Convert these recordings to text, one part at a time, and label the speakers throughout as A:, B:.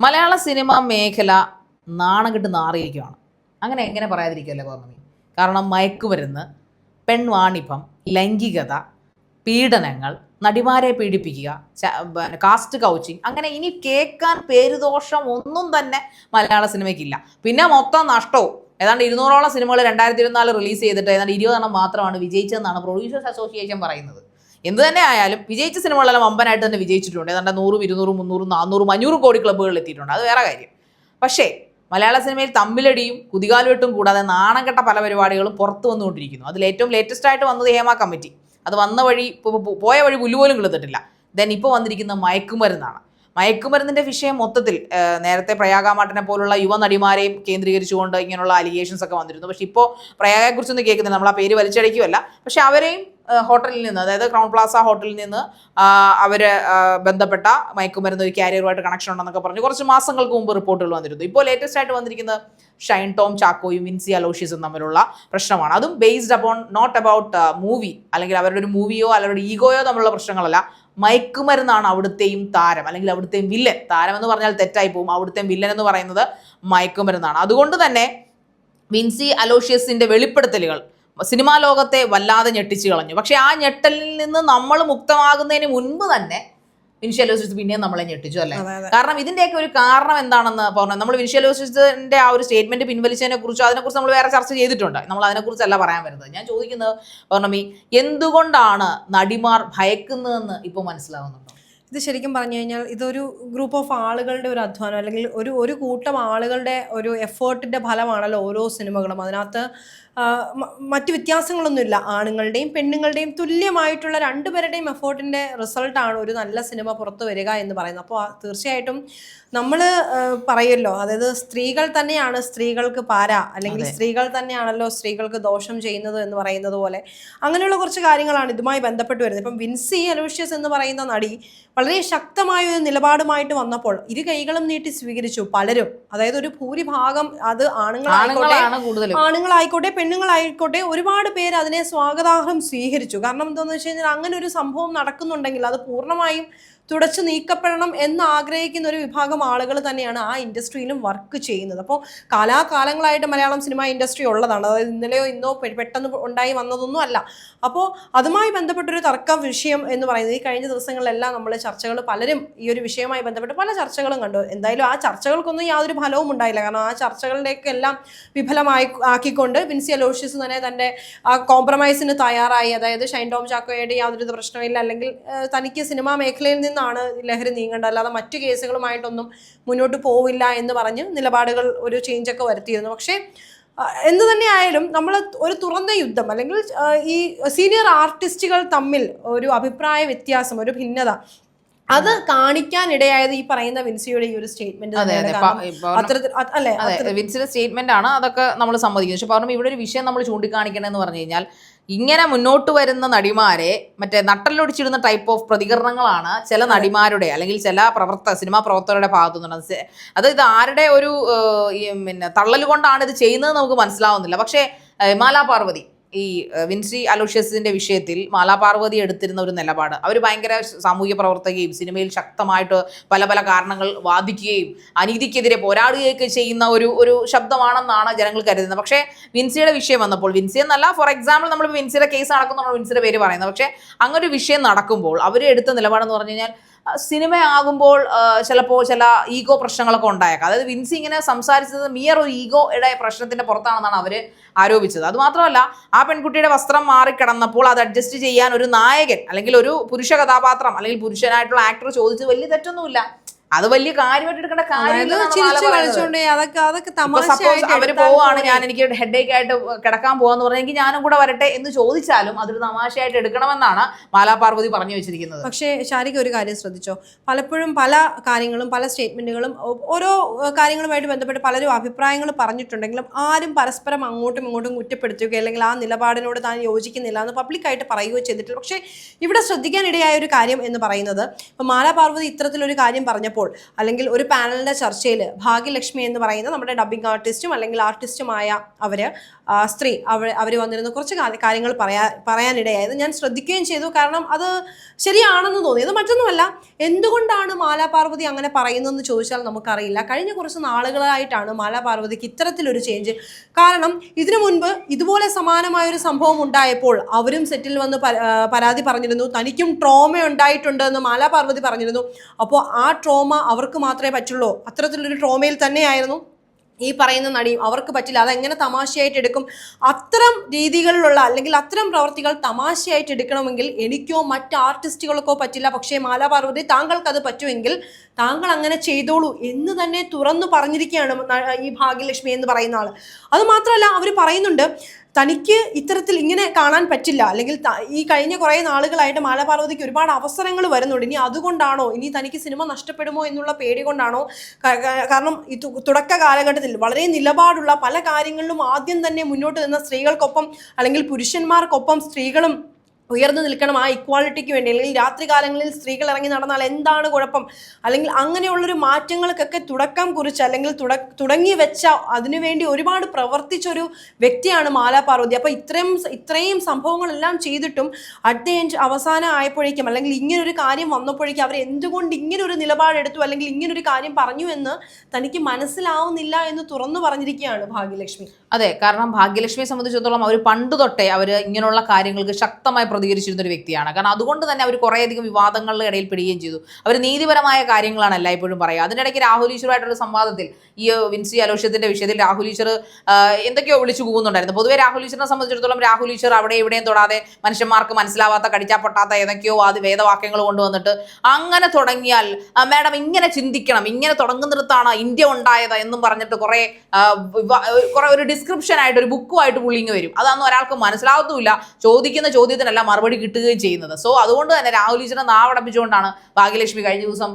A: മലയാള cinema മേഖല നാണം കെട്ട് നാറിയിരിക്കുകയാണ് അങ്ങനെ എങ്ങനെ പറയാതിരിക്കുമല്ലേ പൗർണമി? കാരണം മയക്കുമരുന്ന് പെൺവാണിഭം ലൈംഗികത പീഡനങ്ങൾ നടിമാരെ പീഡിപ്പിക്കുക കാസ്റ്റ് കൗച്ചിങ് അങ്ങനെ ഇനി കേൾക്കാൻ പേരുദോഷം ഒന്നും തന്നെ മലയാള സിനിമയ്ക്കില്ല. പിന്നെ മൊത്തം നഷ്ടവും. ഏതാണ്ട് ഇരുന്നൂറോളം സിനിമകൾ രണ്ടായിരത്തി ഇരുപത്തിനാല് റിലീസ് ചെയ്തിട്ട് ഏതാണ്ട് ഇരുപതെണ്ണം മാത്രമാണ് വിജയിച്ചതെന്നാണ് പ്രൊഡ്യൂസേഴ്സ് അസോസിയേഷൻ പറയുന്നത്. എന്ത് തന്നെ ആയാലും വിജയിച്ച സിനിമകളെല്ലാം വമ്പനായിട്ട് തന്നെ വിജയിച്ചിട്ടുണ്ട്. ഏതാണ്ട് നൂറും ഇരുന്നൂറും മുന്നൂറും നാനൂറും അഞ്ഞൂറും കോടി ക്ലബ്ബുകളിൽ എത്തിയിട്ടുണ്ട്. അത് വേറെ കാര്യം. പക്ഷേ മലയാള സിനിമയിൽ തമ്മിലടിയും കുതികാൽവെട്ടും കൂടാതെ നാണം കെട്ട പല പരിപാടികളും പുറത്തു വന്നുകൊണ്ടിരിക്കുന്നു. അതിൽ ഏറ്റവും ലേറ്റസ്റ്റ് ആയിട്ട് വന്നത് ഹേമ കമ്മിറ്റി. അത് വന്ന വഴി പോയ വഴി പുല്ലുപോലും കിളുത്തിട്ടില്ല. ദെൻ ഇപ്പോൾ വന്നിരിക്കുന്ന മയക്കുമരുന്നാണ്. മയക്കുമരുന്നിന്റെ വിഷയം മൊത്തത്തിൽ നേരത്തെ പ്രയാഗാമാട്ടിനെ പോലുള്ള യുവ നടിമാരെയും കേന്ദ്രീകരിച്ചുകൊണ്ട് ഇങ്ങനെയുള്ള അലിഗേഷൻസ് ഒക്കെ വന്നിരുന്നു. പക്ഷെ ഇപ്പോൾ പ്രയാഗയെക്കുറിച്ചൊന്നും കേൾക്കുന്നില്ല. നമ്മൾ ആ പേര് വലിച്ചടിക്കുമല്ല പക്ഷെ അവരെയും ഹോട്ടലിൽ നിന്ന് അതായത് ക്രൗൺ പ്ലാസ ഹോട്ടലിൽ നിന്ന് അവർ ബന്ധപ്പെട്ട മയക്കുമരുന്ന് ഒരു കാരിയറുമായിട്ട് കണക്ഷൻ ഉണ്ടെന്നൊക്കെ പറഞ്ഞു. കുറച്ച് മാസങ്ങൾക്ക് മുമ്പ് റിപ്പോർട്ടുകൾ വന്നിരുന്നു. ഇപ്പോൾ ലേറ്റസ്റ്റ് ആയിട്ട് വന്നിരിക്കുന്ന ഷൈൻ ടോം ചാക്കോയും വിൻസി അലോഷ്യസും തമ്മിലുള്ള പ്രശ്നമാണ്. അതും based upon not about movie അല്ലെങ്കിൽ അവരുടെ ഒരു മൂവിയോ അവരുടെ ഈഗോയോ തമ്മിലുള്ള പ്രശ്നങ്ങളല്ല. മയക്കുമരുന്നാണ് അവിടുത്തെയും താരം അല്ലെങ്കിൽ അവിടുത്തെയും വില്ലൻ. താരം എന്ന് പറഞ്ഞാൽ തെറ്റായി പോകും. അവിടുത്തെയും വില്ലൻ എന്ന് പറയുന്നത് മയക്കുമരുന്നാണ്. അതുകൊണ്ട് തന്നെ വിൻസി അലോഷ്യസിന്റെ വെളിപ്പെടുത്തലുകൾ സിനിമാ ലോകത്തെ വല്ലാതെ ഞെട്ടിച്ചു കളഞ്ഞു. പക്ഷെ ആ ഞെട്ടലിൽ നിന്ന് നമ്മൾ മുക്തമാകുന്നതിന് മുൻപ് തന്നെ വിൻസി അലോഷ്യസ് പിന്നെയും നമ്മളെ ഞെട്ടിച്ചു അല്ലേ. കാരണം ഇതിന്റെയൊക്കെ ഒരു കാരണം എന്താണെന്ന് പറഞ്ഞു നമ്മൾ വിൻഷ്യലോസിസിന്റെ ആ ഒരു സ്റ്റേറ്റ്മെന്റ് പിൻവലിച്ചതിനെ കുറിച്ച് അതിനെക്കുറിച്ച് നമ്മൾ വേറെ ചർച്ച ചെയ്തിട്ടുണ്ട്. നമ്മൾ അതിനെക്കുറിച്ചല്ല പറയാൻ വരുന്നത്. ഞാൻ ചോദിക്കുന്നത് പൗർണമി എന്തുകൊണ്ടാണ് നടിമാർ ഭയക്കുന്നതെന്ന് ഇപ്പോൾ മനസ്സിലാവുന്നുണ്ടോ?
B: ഇത് ശരിക്കും പറഞ്ഞു കഴിഞ്ഞാൽ ഇതൊരു ഗ്രൂപ്പ് ഓഫ് ആളുകളുടെ ഒരു അധ്വാനം അല്ലെങ്കിൽ ഒരു ഒരു കൂട്ടം ആളുകളുടെ ഒരു എഫേർട്ടിന്റെ ഫലമാണല്ലോ ഓരോ സിനിമകളും. അതിനകത്ത് മറ്റ് വ്യത്യാസങ്ങളൊന്നുമില്ല. ആണുങ്ങളുടെയും പെണ്ണുങ്ങളുടെയും തുല്യമായിട്ടുള്ള രണ്ടുപേരുടെയും എഫേർട്ടിന്റെ റിസൾട്ടാണ് ഒരു നല്ല സിനിമ പുറത്തു വരിക എന്ന് പറയുന്നത്. അപ്പോൾ തീർച്ചയായിട്ടും നമ്മൾ പറയല്ലോ. അതായത് സ്ത്രീകൾ തന്നെയാണ് സ്ത്രീകൾക്ക് പാര അല്ലെങ്കിൽ സ്ത്രീകൾ തന്നെയാണല്ലോ സ്ത്രീകൾക്ക് ദോഷം ചെയ്യുന്നത് എന്ന് പറയുന്നത് പോലെ. അങ്ങനെയുള്ള കുറച്ച് കാര്യങ്ങളാണ് ഇതുമായി ബന്ധപ്പെട്ട് വരുന്നത്. ഇപ്പം വിൻസി അലൂഷ്യസ് എന്ന് പറയുന്ന നടി വളരെ ശക്തമായ ഒരു നിലപാടുമായിട്ട് വന്നപ്പോൾ ഇരു കൈകളും നീട്ടി സ്വീകരിച്ചു പലരും. അതായത് ഒരു ഭൂരിഭാഗം അത് ആണുങ്ങളായിക്കോട്ടെ ആണുങ്ങളായിക്കോട്ടെ പെണ്ണുങ്ങളായിക്കോട്ടെ ഒരുപാട് പേര് അതിനെ സ്വാഗതാർഹം സ്വീകരിച്ചു. കാരണം എന്താണെന്ന് വെച്ച് കഴിഞ്ഞാൽ അങ്ങനെ ഒരു സംഭവം നടക്കുന്നുണ്ടെങ്കിൽ അത് പൂർണമായും തുടച്ചു നീക്കപ്പെടണം എന്ന് ആഗ്രഹിക്കുന്ന ഒരു വിഭാഗം ആളുകൾ തന്നെയാണ് ആ ഇൻഡസ്ട്രിയിലും വർക്ക് ചെയ്യുന്നത്. അപ്പോൾ കാലാകാലങ്ങളായിട്ട് മലയാളം സിനിമ ഇൻഡസ്ട്രി ഉള്ളതാണ്. അതായത് ഇന്നലെയോ ഇന്നോ പെട്ടെന്ന് ഉണ്ടായി വന്നതൊന്നും അല്ല. അപ്പോൾ അതുമായി ബന്ധപ്പെട്ടൊരു തർക്ക വിഷയം എന്ന് പറയുന്നത് ഈ കഴിഞ്ഞ ദിവസങ്ങളിലെല്ലാം നമ്മൾ ചർച്ചകൾ പലരും ഈ ഒരു വിഷയവുമായി ബന്ധപ്പെട്ട് പല ചർച്ചകളും കണ്ടു. എന്തായാലും ആ ചർച്ചകൾക്കൊന്നും യാതൊരു ഫലവും ഉണ്ടായില്ല. കാരണം ആ ചർച്ചകളുടെയൊക്കെ ചർച്ചകളിലേക്കെല്ലാം വിഫലമായി ആക്കിക്കൊണ്ട് വിൻസി അലോഷ്യസ് തന്നെ തന്റെ ആ കോംപ്രമൈസിന് തയ്യാറായി. അതായത് ഷൈൻ ടോം ചാക്കോയുടെ യാതൊരു പ്രശ്നമില്ല അല്ലെങ്കിൽ തനിക്ക് സിനിമാ മേഖലയിൽ നിന്നാണ് ലഹരി നീങ്ങേണ്ടത്. അല്ലാതെ മറ്റു കേസുകളുമായിട്ടൊന്നും മുന്നോട്ട് പോവില്ല എന്ന് പറഞ്ഞ് നിലപാടുകൾ ഒരു ചേഞ്ചൊക്കെ വരുത്തിയിരുന്നു. പക്ഷേ എന്ത് തന്നെയായാലും നമ്മൾ ഒരു തുറന്ന യുദ്ധം അല്ലെങ്കിൽ ഈ സീനിയർ ആർട്ടിസ്റ്റുകൾ തമ്മിൽ ഒരു അഭിപ്രായ വ്യത്യാസം ഒരു ഭിന്നത അത് കാണിക്കാൻ ഇടയായത് ഈ പറയുന്ന വിൻസിയുടെ ഈ ഒരു സ്റ്റേറ്റ്മെന്റ് വിൻസിയുടെ അല്ലേ?
A: വിൻസിന്റെ സ്റ്റേറ്റ്മെന്റ് ആണ് അതൊക്കെ നമ്മൾ സമ്മതിക്കുന്നത്. പക്ഷെ പറഞ്ഞു ഇവിടെ ഒരു വിഷയം നമ്മൾ ചൂണ്ടിക്കാണിക്കണമെന്ന് പറഞ്ഞു കഴിഞ്ഞാൽ ഇങ്ങനെ മുന്നോട്ട് വരുന്ന നടിമാരെ മറ്റേ നട്ടലൊടിച്ചിടുന്ന ടൈപ്പ് ഓഫ് പ്രതികരണങ്ങളാണ് ചില നടിമാരുടെ അല്ലെങ്കിൽ ചില പ്രവർത്ത സിനിമാ പ്രവർത്തകരുടെ ഭാഗത്തു നിന്നുള്ളത് അത് ഇത് ആരുടെ ഒരു പിന്നെ തള്ളൽ കൊണ്ടാണ് ഇത് ചെയ്യുന്നത് നമുക്ക് മനസ്സിലാവുന്നില്ല. പക്ഷേ ഹിമാല പാർവതി ഈ വിൻസി അലോഷ്യസിന്റെ വിഷയത്തിൽ മാലാപാർവതി എടുത്തിരുന്ന ഒരു നിലപാട്. അവർ ഭയങ്കര സാമൂഹ്യ പ്രവർത്തകയും സിനിമയിൽ ശക്തമായിട്ട് പല പല കാരണങ്ങൾ വാദിക്കുകയും അനീതിക്കെതിരെ പോരാടുകയൊക്കെ ചെയ്യുന്ന ഒരു ഒരു ശബ്ദമാണെന്നാണ് ജനങ്ങൾ കരുതുന്നത്. പക്ഷേ വിൻസിയുടെ വിഷയം വന്നപ്പോൾ വിൻസി എന്നല്ല ഫോർ എക്സാമ്പിൾ നമ്മൾ വിൻസിയുടെ കേസ് നടക്കുന്നുണ്ടോ വിൻസിയുടെ പേര് പറയുന്നത്. പക്ഷേ അങ്ങനെ ഒരു വിഷയം നടക്കുമ്പോൾ അവർ എടുത്ത നിലപാടെന്ന് പറഞ്ഞു കഴിഞ്ഞാൽ സിനിമയാകുമ്പോൾ ചിലപ്പോൾ ചില ഈഗോ പ്രശ്നങ്ങളൊക്കെ ഉണ്ടായേക്കാം. അതായത് വിൻസി ഇങ്ങനെ സംസാരിച്ചത് മിയർ ഒരു ഈഗോയുടെ പ്രശ്നത്തിന്റെ പുറത്താണെന്നാണ് അവർ ആരോപിച്ചത്. അതുമാത്രമല്ല ആ പെൺകുട്ടിയുടെ വസ്ത്രം മാറിക്കിടന്നപ്പോൾ അത് അഡ്ജസ്റ്റ് ചെയ്യാൻ ഒരു നായകൻ അല്ലെങ്കിൽ ഒരു പുരുഷ കഥാപാത്രം അല്ലെങ്കിൽ പുരുഷനായിട്ടുള്ള ആക്ടർ ചോദിച്ചത് വലിയ തെറ്റൊന്നുമില്ല. അത് വലിയ കാര്യമായിട്ട് എടുക്കേണ്ട കാര്യം
B: അവർ
A: പോവാണ് ഞാൻ എനിക്ക് ഹെഡേക്ക് ആയിട്ട് കിടക്കാൻ പോവാന്ന് പറഞ്ഞെങ്കിൽ ഞാനും കൂടെ വരട്ടെ എന്ന് ചോദിച്ചാലും അതൊരു തമാശയായിട്ട് എടുക്കണമെന്നാണ് മാലാ പാർവതി പറഞ്ഞു വെച്ചിരിക്കുന്നത്.
B: പക്ഷേ ശാരിക ഒരു കാര്യം ശ്രദ്ധിച്ചോ? പലപ്പോഴും പല കാര്യങ്ങളും പല സ്റ്റേറ്റ്മെന്റുകളും ഓരോ കാര്യങ്ങളുമായിട്ട് ബന്ധപ്പെട്ട് പലരും അഭിപ്രായങ്ങൾ പറഞ്ഞിട്ടുണ്ടെങ്കിലും ആരും പരസ്പരം അങ്ങോട്ടും ഇങ്ങോട്ടും കുറ്റപ്പെടുത്തുകയോ അല്ലെങ്കിൽ ആ നിലപാടിനോട് താൻ യോജിക്കുന്നില്ല എന്ന് പബ്ലിക്കായിട്ട് പറയുകയോ ചെയ്തിട്ടില്ല. പക്ഷേ ഇവിടെ ശ്രദ്ധിക്കാനിടയായ ഒരു കാര്യം എന്ന് പറയുന്നത് ഇപ്പം മാലാ പാർവതി ഇത്തരത്തിലൊരു കാര്യം പറഞ്ഞപ്പോൾ ആയപ്പോൾ അല്ലെങ്കിൽ ഒരു പാനലിന്റെ ചർച്ചയിൽ ഭാഗ്യലക്ഷ്മി എന്ന് പറയുന്ന നമ്മുടെ ഡബ്ബിംഗ് ആർട്ടിസ്റ്റും അല്ലെങ്കിൽ ആർട്ടിസ്റ്റുമായ അവർ ആ, സ്ത്രീ അവർ അവർ വന്നിരുന്ന. കുറച്ച് കാര്യങ്ങൾ പറയാ പറയാനിടയായത്. ഞാൻ ശ്രദ്ധിക്കുകയും ചെയ്തു. കാരണം അത് ശരിയാണെന്ന് തോന്നി. അത് മറ്റൊന്നുമല്ല. എന്തുകൊണ്ടാണ് മാലാ പാർവതി അങ്ങനെ പറയുന്നതെന്ന് ചോദിച്ചാൽ നമുക്കറിയില്ല. കഴിഞ്ഞ കുറച്ച് നാളുകളായിട്ടാണ് മാലാ മാലാപാർവതിക്ക് ഇത്തരത്തിലൊരു ചേഞ്ച് കാരണം ഇതിനു മുൻപ് ഇതുപോലെ സമാനമായ ഒരു സംഭവം ഉണ്ടായപ്പോൾ അവരും സെറ്റിൽ വന്ന് പരാതി പറഞ്ഞിരുന്നു. തനിക്കും ട്രോമ ഉണ്ടായിട്ടുണ്ട് എന്ന് മാലാപാർവതി പറഞ്ഞിരുന്നു. അപ്പോൾ ആ ട്രോമ അവർക്ക് മാത്രമേ പറ്റുള്ളൂ. അത്തരത്തിലൊരു ട്രോമയിൽ തന്നെയായിരുന്നു. ഈ പറയുന്ന നടിയും അവർക്ക് പറ്റില്ല. അതെങ്ങനെ തമാശയായിട്ട് എടുക്കും? അത്തരം രീതികളിലുള്ള അല്ലെങ്കിൽ അത്തരം പ്രവർത്തികൾ തമാശയായിട്ട് എടുക്കണമെങ്കിൽ എനിക്കോ മറ്റ് ആർട്ടിസ്റ്റുകൾക്കോ പറ്റില്ല. പക്ഷേ മാലാപാർവതി താങ്കൾക്കത് പറ്റുമെങ്കിൽ താങ്കൾ അങ്ങനെ ചെയ്തോളൂ എന്ന് തന്നെ തുറന്നു പറഞ്ഞിരിക്കുകയാണ് ഈ ഭാഗ്യലക്ഷ്മി എന്ന് പറയുന്ന ആൾ അതുമാത്രമല്ല അവർ പറയുന്നുണ്ട് തനിക്ക് ഇത്തരത്തിൽ ഇങ്ങനെ കാണാൻ പറ്റില്ല. അല്ലെങ്കിൽ ഈ കഴിഞ്ഞ കുറേ നാളുകളായിട്ട് മാലപാർവതിക്ക് ഒരുപാട് അവസരങ്ങൾ വരുന്നുണ്ട്. ഇനി അതുകൊണ്ടാണോ? ഇനി തനിക്ക് സിനിമ നഷ്ടപ്പെടുമോ എന്നുള്ള പേടി കൊണ്ടാണോ? കാരണം ഈ തുടക്ക കാലഘട്ടത്തിൽ വളരെ നിലപാടുള്ള പല കാര്യങ്ങളിലും ആദ്യം തന്നെ മുന്നോട്ട് നിന്ന സ്ത്രീകൾക്കൊപ്പം അല്ലെങ്കിൽ പുരുഷന്മാർക്കൊപ്പം സ്ത്രീകളും ഉയർന്നു നിൽക്കണം ആ ഇക്വാളിറ്റിക്ക് വേണ്ടി. അല്ലെങ്കിൽ രാത്രികാലങ്ങളിൽ സ്ത്രീകൾ ഇറങ്ങി നടന്നാൽ എന്താണ് കുഴപ്പം? അല്ലെങ്കിൽ അങ്ങനെയുള്ളൊരു മാറ്റങ്ങൾക്കൊക്കെ തുടക്കം കുറിച്ച് അല്ലെങ്കിൽ തുട തുടങ്ങി വെച്ച അതിനുവേണ്ടി ഒരുപാട് പ്രവർത്തിച്ചൊരു വ്യക്തിയാണ് മാലാ പാർവതി. അപ്പോൾ ഇത്രയും ഇത്രയും സംഭവങ്ങളെല്ലാം ചെയ്തിട്ടും അറ്റ് ദ എൻഡ് അവസാനം ആയപ്പോഴേക്കും അല്ലെങ്കിൽ ഇങ്ങനൊരു കാര്യം വന്നപ്പോഴേക്കും അവർ എന്തുകൊണ്ട് ഇങ്ങനൊരു നിലപാടെടുത്തു? അല്ലെങ്കിൽ ഇങ്ങനൊരു കാര്യം പറഞ്ഞു എന്ന് തനിക്ക് മനസ്സിലാവുന്നില്ല എന്ന് തുറന്നു പറഞ്ഞിരിക്കുകയാണ് ഭാഗ്യലക്ഷ്മി.
A: അതെ കാരണം ഭാഗ്യലക്ഷ്മിയെ സംബന്ധിച്ചിടത്തോളം അവർ പണ്ട് തൊട്ടേ അവർ ഇങ്ങനെയുള്ള കാര്യങ്ങൾക്ക് ശക്തമായി പ്രതികരിച്ചിരുന്ന ഒരു വ്യക്തിയാണ്. കാരണം അതുകൊണ്ട് തന്നെ അവർ കുറേയധികം വിവാദങ്ങളുടെ ഇടയിൽ പെടുകയും ചെയ്തു. അവർ നീതിപരമായ കാര്യങ്ങളാണ് എല്ലായ്പ്പോഴും പറയുക. അതിനിടയ്ക്ക് രാഹുൽ ഈശ്വറുമായിട്ടുള്ള സംവാദത്തിൽ ഈ വിൻസി അലോഷ്യത്തിന്റെ വിഷയത്തിൽ രാഹുൽ ഈശ്വർ എന്തൊക്കെയോ വിളിച്ചു പോകുന്നുണ്ടായിരുന്നു പൊതുവെ രാഹുൽ ഈശ്വറിനെ സംബന്ധിച്ചിടത്തോളം രാഹുൽ ഈശ്വർ അവിടെ ഇവിടെയും തൊടാതെ മനുഷ്യന്മാർക്ക് മനസ്സിലാവാത്ത കടിച്ചാ പൊട്ടാത്ത ഏതൊക്കെയോ അത് വേദവാക്യങ്ങൾ കൊണ്ടുവന്നിട്ട് അങ്ങനെ തുടങ്ങിയാൽ മാഡം ഇങ്ങനെ ചിന്തിക്കണം ഇങ്ങനെ തുടങ്ങുന്നിടത്താണ് ഇന്ത്യ ഉണ്ടായത് എന്നും പറഞ്ഞിട്ട് കുറേ കുറെ ഒരു ഡിസ്ക്രിപ്ഷൻ ആയിട്ട് ഒരു ബുക്കുമായിട്ട് പുള്ളിങ് വരും. അതൊന്നും ഒരാൾക്ക് മനസ്സിലാവത്തുമില്ല. ചോദിക്കുന്ന ചോദ്യത്തിനല്ല മറുപടി കിട്ടുകയും ചെയ്യുന്നത്. സോ അതുകൊണ്ട് തന്നെ രാഹുൽ ഈശ്വരനെ നാവടപ്പിച്ചുകൊണ്ടാണ് ഭാഗ്യലക്ഷ്മി കഴിഞ്ഞ ദിവസം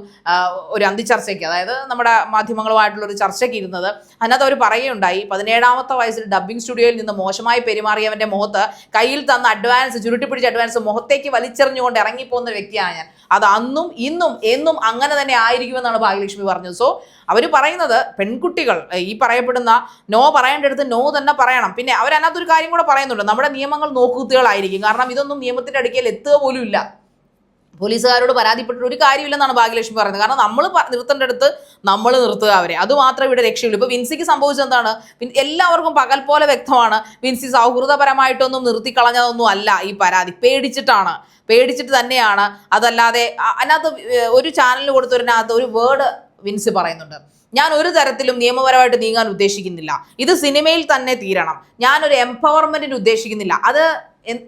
A: ഒരു അന്തിച്ചർച്ചയ്ക്ക് അതായത് നമ്മുടെ മാധ്യമങ്ങളുമായിട്ടുള്ള ഒരു ചർച്ചയ്ക്ക് ഇരുന്നത്. അതിനകത്ത് അവർ പറയുകയുണ്ടായി പതിനേഴാമത്തെ വയസ്സിൽ ഡബ്ബിംഗ് സ്റ്റുഡിയോയിൽ നിന്ന് മോശമായി പെരുമാറിയവന്റെ മുഖത്ത് കയ്യിൽ തന്ന അഡ്വാൻസ് ചുരുട്ടി പിടിച്ച അഡ്വാൻസ് മുഖത്തേക്ക് വലിച്ചെറിഞ്ഞുകൊണ്ട് ഇറങ്ങിപ്പോകുന്ന വ്യക്തിയാണ് ഞാൻ. അത് അന്നും ഇന്നും എന്നും അങ്ങനെ തന്നെ ആയിരിക്കുമെന്നാണ് ഭാഗ്യലക്ഷ്മി പറഞ്ഞത്. സോ അവർ പറയുന്നത് പെൺകുട്ടികൾ ഈ പറയപ്പെടുന്ന നോ പറയേണ്ടടുത്ത് നോ തന്നെ പറയണം. പിന്നെ അവരതിനകത്തൊരു കാര്യം കൂടെ പറയുന്നുണ്ട്. നമ്മുടെ നിയമങ്ങൾ നോക്കുകുത്തികളായിരിക്കും. കാരണം ഇതൊന്നും നിയമത്തിന്റെ അടുക്കൽ എത്തുക പോലും ഇല്ല. പോലീസുകാരോട് പരാതിപ്പെട്ടിട്ട് ഒരു കാര്യമില്ലെന്നാണ് ഭാഗ്യലക്ഷ്മി പറയുന്നത്. കാരണം നമ്മൾ നിർത്തേണ്ടടുത്ത് നമ്മൾ നിർത്തുക അവരെ. അത് മാത്രമേ ഇവിടെ രക്ഷയുള്ളൂ. ഇപ്പൊ വിൻസിക്ക് സംഭവിച്ചത് എന്താണ്? എല്ലാവർക്കും പകൽ പോലെ വ്യക്തമാണ്. വിൻസി സൗഹൃദപരമായിട്ടൊന്നും നിർത്തിക്കളഞ്ഞതൊന്നും അല്ല ഈ പരാതി. പേടിച്ചിട്ടാണ്. പേടിച്ചിട്ട് തന്നെയാണ്. അതല്ലാതെ അതിനകത്ത് ഒരു ചാനലിൽ കൊടുത്തതിനകത്ത് ഒരു വേർഡ് വിൻസ് പറയുന്നുണ്ട്. ഞാൻ ഒരു തരത്തിലും നിയമപരമായിട്ട് നീങ്ങാൻ ഉദ്ദേശിക്കുന്നില്ല. ഇത് സിനിമയിൽ തന്നെ തീരണം. ഞാനൊരു എംപവർമെന്റിന് ഉദ്ദേശിക്കുന്നില്ല. അത്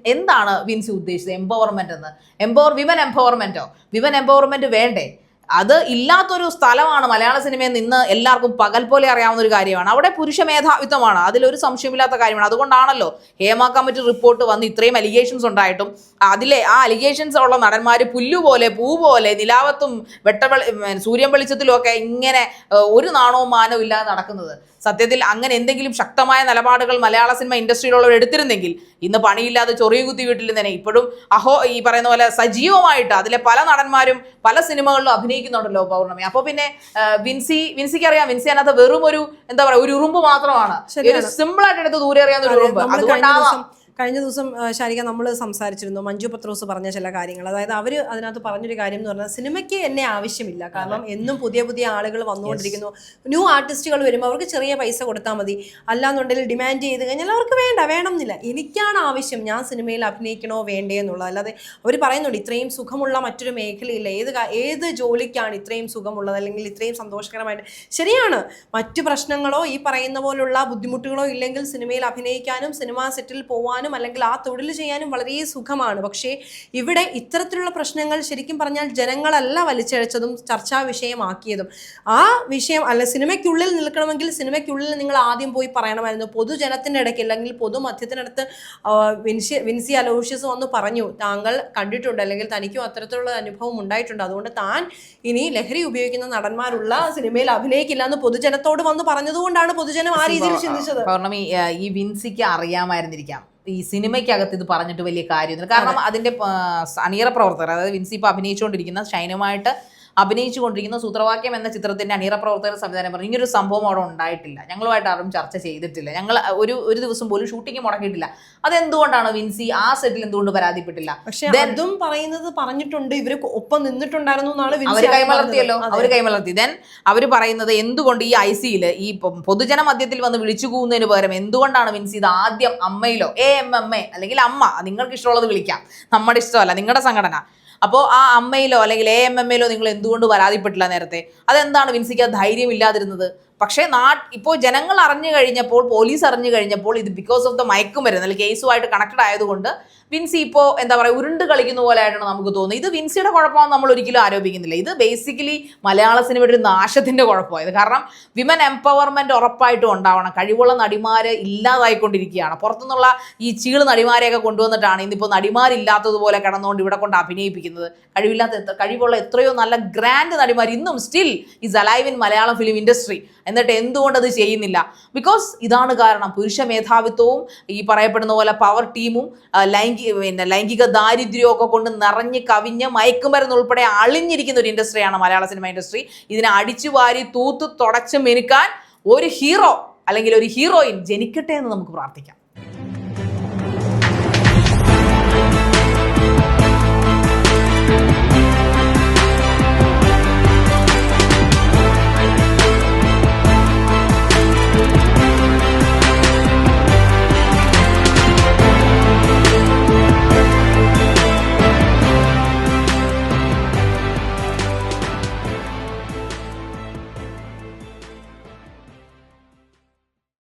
A: എന്താണ് വിൻസി ഉദ്ദേശിച്ചത്? എംപവർമെന്റ് എന്ന്. എംപവർ വിമൻ എംപവർമെന്റോ വിമൻ എംപവർമെന്റ് വേണ്ടേ? അത് ഇല്ലാത്തൊരു സ്ഥലമാണ് മലയാള സിനിമയിൽ നിന്ന് എല്ലാവർക്കും പകൽ പോലെ അറിയാവുന്ന ഒരു കാര്യമാണ്. അവിടെ പുരുഷ മേധാവിത്വമാണ്. അതിലൊരു സംശയമില്ലാത്ത കാര്യമാണ്. അതുകൊണ്ടാണല്ലോ ഹേമ കമ്മിറ്റി റിപ്പോർട്ട് വന്ന് ഇത്രയും അലിഗേഷൻസ് ഉണ്ടായിട്ടും അതിലെ ആ അലിഗേഷൻസ് ഉള്ള നടന്മാർ പുല്ലുപോലെ പൂ പോലെ നിലാവത്തും വെട്ടവെളി സൂര്യൻ വെളിച്ചത്തിലും ഒക്കെ ഇങ്ങനെ ഒരു നാണവും മാനവും ഇല്ലാതെ നടക്കുന്നത്. സത്യത്തിൽ അങ്ങനെ എന്തെങ്കിലും ശക്തമായ നിലപാടുകൾ മലയാള സിനിമ ഇൻഡസ്ട്രിയിലുള്ളവർ എടുത്തിരുന്നെങ്കിൽ ഇന്ന് പണിയില്ലാതെ ചൊറിയ കുത്തി വീട്ടിൽ തന്നെ ഇപ്പോഴും അഹോ ഈ പറയുന്ന പോലെ സജീവമായിട്ട് അതിലെ പല നടന്മാരും പല സിനിമകളിലും അഭിനയിക്കുന്നുണ്ടല്ലോ പൗർണമി. അപ്പൊ പിന്നെ വിൻസി വിൻസിക്ക് അറിയാം വിൻസി അതിനകത്ത് വെറും ഒരു എന്താ പറയാ ഒരു ഉറുമ്പ് മാത്രമാണ്.
B: ഒരു
A: സിമ്പിൾ ആയിട്ട് എടുത്ത് ദൂരെ അറിയാവുന്ന ഒരു ഉറുമ്പ്. അതുകൊണ്ടാവാം.
B: കഴിഞ്ഞ ദിവസം ശാരിക നമ്മൾ സംസാരിച്ചിരുന്നു മഞ്ജു പത്രോസ് പറഞ്ഞ ചില കാര്യങ്ങൾ. അതായത് അവർ അതിനകത്ത് പറഞ്ഞൊരു കാര്യം എന്ന് പറഞ്ഞാൽ സിനിമയ്ക്ക് എന്നെ ആവശ്യമില്ല. കാരണം എന്നും പുതിയ പുതിയ ആളുകൾ വന്നുകൊണ്ടിരിക്കുന്നു. ന്യൂ ആർട്ടിസ്റ്റുകൾ വരുമ്പോൾ അവർക്ക് ചെറിയ പൈസ കൊടുത്താൽ മതി. അല്ലാന്നുണ്ടെങ്കിൽ ഡിമാൻഡ് ചെയ്ത് കഴിഞ്ഞാൽ അവർക്ക് വേണ്ട വേണം എന്നില്ല എനിക്കാണ് ആവശ്യം ഞാൻ സിനിമയിൽ അഭിനയിക്കണോ വേണ്ടേ എന്നുള്ളത്. അല്ലാതെ അവർ പറയുന്നുണ്ട് ഇത്രയും സുഖമുള്ള മറ്റൊരു മേഖലയില്ല. ഏത് ഏത് ജോലിക്കാണ് ഇത്രയും സുഖമുള്ളത്? അല്ലെങ്കിൽ ഇത്രയും സന്തോഷകരമായിട്ട്. ശരിയാണ്. മറ്റു പ്രശ്നങ്ങളോ ഈ പറയുന്ന പോലുള്ള ബുദ്ധിമുട്ടുകളോ ഇല്ലെങ്കിൽ സിനിമയിൽ അഭിനയിക്കാനും സിനിമാ സെറ്റിൽ പോകാനും അല്ലെങ്കിൽ ആ തൊഴിൽ ചെയ്യാനും വളരെ സുഖമാണ്. പക്ഷേ ഇവിടെ ഇത്തരത്തിലുള്ള പ്രശ്നങ്ങൾ ശരിക്കും പറഞ്ഞാൽ ജനങ്ങളല്ല വലിച്ചഴച്ചതും ചർച്ചാ വിഷയമാക്കിയതും. ആ വിഷയം അല്ല സിനിമയ്ക്കുള്ളിൽ നിൽക്കണമെങ്കിൽ സിനിമയ്ക്കുള്ളിൽ നിങ്ങൾ ആദ്യം പോയി പറയണമായിരുന്നു. പൊതുജനത്തിന്റെ ഇടയ്ക്ക് അല്ലെങ്കിൽ പൊതുമധ്യത്തിനടുത്ത് വിൻസി വിൻസി അലോഷ്യസ് വന്ന് പറഞ്ഞു താങ്കൾ കണ്ടിട്ടുണ്ട് അല്ലെങ്കിൽ തനിക്കും അത്തരത്തിലുള്ള അനുഭവം ഉണ്ടായിട്ടുണ്ട്. അതുകൊണ്ട് താൻ ഇനി ലഹരി ഉപയോഗിക്കുന്ന നടന്മാരുള്ള സിനിമയിൽ അഭിനയിക്കില്ല എന്ന് പൊതുജനത്തോട് വന്ന് പറഞ്ഞതുകൊണ്ടാണ് പൊതുജനം ആ രീതിയിൽ ചിന്തിച്ചത്.
A: പൗർണമി ഈ വിൻസിക്ക് അറിയാമായിരുന്നിരിക്കാം. ഈ സിനിമയ്ക്കകത്ത് ഇത് പറഞ്ഞിട്ട് വലിയ കാര്യമൊന്നുമില്ല. കാരണം അതിന്റെ അണിയറ പ്രവർത്തകർ അതായത് വിൻസി ഇപ്പൊ അഭിനയിച്ചുകൊണ്ടിരിക്കുന്ന ഷൈനുമായിട്ട് അഭിനയിച്ചു കൊണ്ടിരിക്കുന്ന സൂത്രവാക്യം എന്ന ചിത്രത്തിന്റെ അണിയറ പ്രവർത്തകർ സംവിധാനം പറഞ്ഞു. ഇങ്ങനൊരു സംഭവം അവിടെ ഉണ്ടായിട്ടില്ല. ഞങ്ങളുമായിട്ട് ആരും ചർച്ച ചെയ്തിട്ടില്ല. ഞങ്ങൾ ഒരു ഒരു ദിവസം പോലും ഷൂട്ടിംഗ് മുടക്കിയിട്ടില്ല. അതെന്തുകൊണ്ടാണ് വിൻസി ആ സെറ്റിൽ എന്തുകൊണ്ട് പരാതിപ്പെട്ടില്ല?
B: പക്ഷെ അതും പറയുന്നത് പറഞ്ഞിട്ടുണ്ട്. ഇവർ ഒപ്പം നിന്നിട്ടുണ്ടായിരുന്നു എന്നാണ് അവർ
A: കൈമലർത്തിയല്ലോ.
B: അവർ
A: അവർ കൈമലർത്തി. ദെൻ അവർ പറയുന്നത് എന്തുകൊണ്ട് ഈ ഐ സിയിൽ ഈ പൊതുജന മധ്യത്തിൽ വന്ന് വിളിച്ചു പോകുന്നതിന് പകരം എന്തുകൊണ്ടാണ് വിൻസി ഇത് ആദ്യം അമ്മയിലോ? എ എം എം എ അല്ലെങ്കിൽ അമ്മ നിങ്ങൾക്ക് ഇഷ്ടമുള്ളത് വിളിക്കാം. നമ്മുടെ ഇഷ്ടമല്ല നിങ്ങളുടെ സംഘടന. അപ്പോൾ ആ അമ്മയിലോ അല്ലെങ്കിൽ എ എം എം എയിലോ നിങ്ങൾ എന്തുകൊണ്ട് പരാതിപ്പെട്ടില്ല നേരത്തെ? അതെന്താണ് വിൻസിക്ക് ആ ധൈര്യം ഇല്ലാതിരുന്നത്? പക്ഷേ നാ ഇപ്പോൾ ജനങ്ങൾ അറിഞ്ഞു കഴിഞ്ഞപ്പോൾ പോലീസ് അറിഞ്ഞു കഴിഞ്ഞപ്പോൾ ഇത് ബിക്കോസ് ഓഫ് ദ മയക്കുമരുന്ന് അല്ലെങ്കിൽ കേസുമായിട്ട് കണക്റ്റഡ് ആയതുകൊണ്ട് വിൻസി ഇപ്പോൾ എന്താ പറയുക ഉരുണ്ട് കളിക്കുന്ന പോലെ ആയിട്ടാണ് നമുക്ക് തോന്നുന്നത്. ഇത് വിൻസിയുടെ കുഴപ്പമാണെന്ന് നമ്മൾ ഒരിക്കലും ആരോപിക്കുന്നില്ല. ഇത് ബേസിക്കലി മലയാള സിനിമയുടെ ഒരു നാശത്തിന്റെ കുഴപ്പമായത് കാരണം വിമൻ എംപവർമെന്റ് ഉറപ്പായിട്ടും ഉണ്ടാവണം. കഴിവുള്ള നടിമാർ ഇല്ലാതായിക്കൊണ്ടിരിക്കുകയാണ്. പുറത്തുനിന്നുള്ള ഈ ചീൾ നടിമാരെയൊക്കെ കൊണ്ടുവന്നിട്ടാണ് ഇന്നിപ്പോൾ നടിമാരില്ലാത്തതുപോലെ കിടന്നുകൊണ്ട് ഇവിടെ കൊണ്ട് അഭിനയിപ്പിക്കുന്നത്. കഴിവില്ലാത്ത കഴിവുള്ള എത്രയോ നല്ല ഗ്രാൻഡ് നടിമാർ ഇന്നും still is alive in Malayalam film industry എന്നിട്ട് എന്തുകൊണ്ട് അത് ചെയ്യുന്നില്ല? ബിക്കോസ് ഇതാണ് കാരണം. പുരുഷ മേധാവിത്വവും ഈ പറയപ്പെടുന്ന പോലെ പവർ ടീമും ലൈംഗിക പിന്നെ ലൈംഗിക ദാരിദ്ര്യവും ഒക്കെ കൊണ്ട് നിറഞ്ഞ് കവിഞ്ഞ് മയക്കുമരുന്ന് ഉൾപ്പെടെ അളിഞ്ഞിരിക്കുന്ന ഒരു ഇൻഡസ്ട്രിയാണ് മലയാള സിനിമ ഇൻഡസ്ട്രി ഇതിനെ അടിച്ചു വാരി തൂത്ത് തുടച്ച് മെനുക്കാൻ ഒരു ഹീറോ അല്ലെങ്കിൽ ഒരു ഹീറോയിൻ ജനിക്കട്ടെ എന്ന് നമുക്ക് പ്രാർത്ഥിക്കാം.